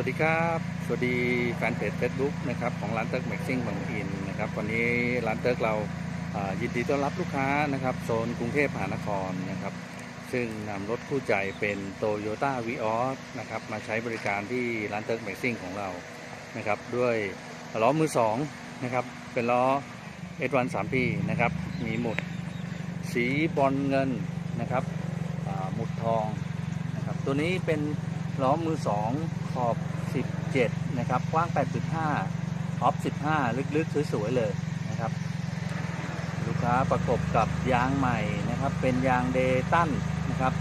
วัสดีครับ สวัสดีแฟนเพจ Facebook นะครับของร้านเติร์กแม็กซิ่งบางอินนะครับวันนี้ร้านเติร์กเรายินดีต้อนรับลูกค้านะครับโซนกรุงเทพมหานครนะครับซึ่งนำรถคู่ใจเป็นโตโยต้าวีออสนะครับมาใช้บริการที่ร้านเติร์กแม็กซิ่งของเรานะครับด้วยล้อมือสองนะครับเป็นล้อ S1 3P นสามปีนะครับมีหมุดสีบอลเงินนะครับหมุดทองนะครับตัวนี้เป็น ล้อมือสองขอบ 17 นะครับ กว้าง 8.5 ออฟ 15 ลึกๆ สวย ๆ เลยนะครับ ลูกค้าประกบกับยางใหม่นะครับ เป็นยางเดตันนะครับ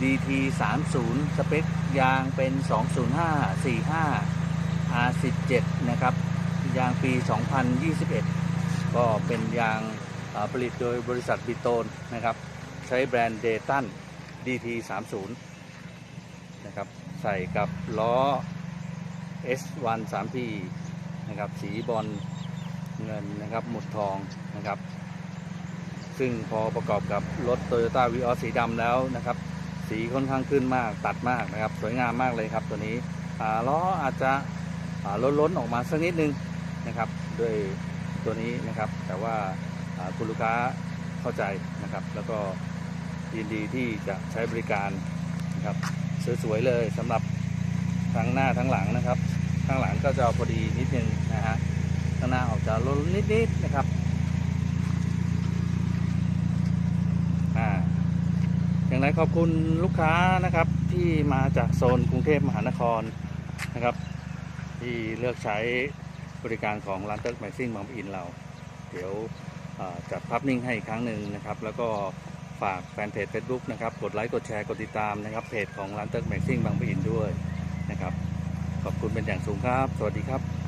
DT 30สเปคยางเป็น 205 45 R17 นะครับ ยางปี 2021 ก็เป็นยางผลิตโดยบริษัทบิโตนนะครับ ใช้แบรนด์เดตัน DT 30 นะครับ ใส่กับล้อ S1 3P นะครับ สีบอลเงินนะครับ หมุดทองนะครับ ซึ่งพอประกอบกับรถ Toyota v ีออสีดำแล้วนะครับ สีค่อนข้างขึ้นมากตัดมากนะครับ สวยงามมากเลยครับตัวนี้ล้ออาจจะล้นๆออกมาสักนิดนึงนะครับ ด้วยตัวนี้นะครับ แต่ว่าอ่าคุณลูกค้าเข้าใจนะครับ แล้วก็ยินดีที่จะใช้บริการนะครับ สวยๆเลยสำหรับทั้งหน้าทั้งหลังนะครับ ข้างหลังก็จะพอดีนิดนึงนะฮะข้างหน้าออกจะล้นนิดๆนะครับอ่าอย่างไรขอบคุณลูกค้านะครับที่มาจากโซนกรุงเทพมหานครนะครับ ที่เลือกใช้บริการของร้านเติร์กแมซิ่งบางปะอินเรา เดี๋ยวจัดภาพนิ่งให้อีกครั้งหนึ่งนะครับ แล้วก็ ฝากแฟนเพจ Facebook นะครับ กดไลค์ กดแชร์ กดติดตามนะครับ เพจของร้านเติร์กแม็กซิ่งบางปะอินด้วยนะครับ ขอบคุณเป็นอย่างสูงครับ สวัสดีครับ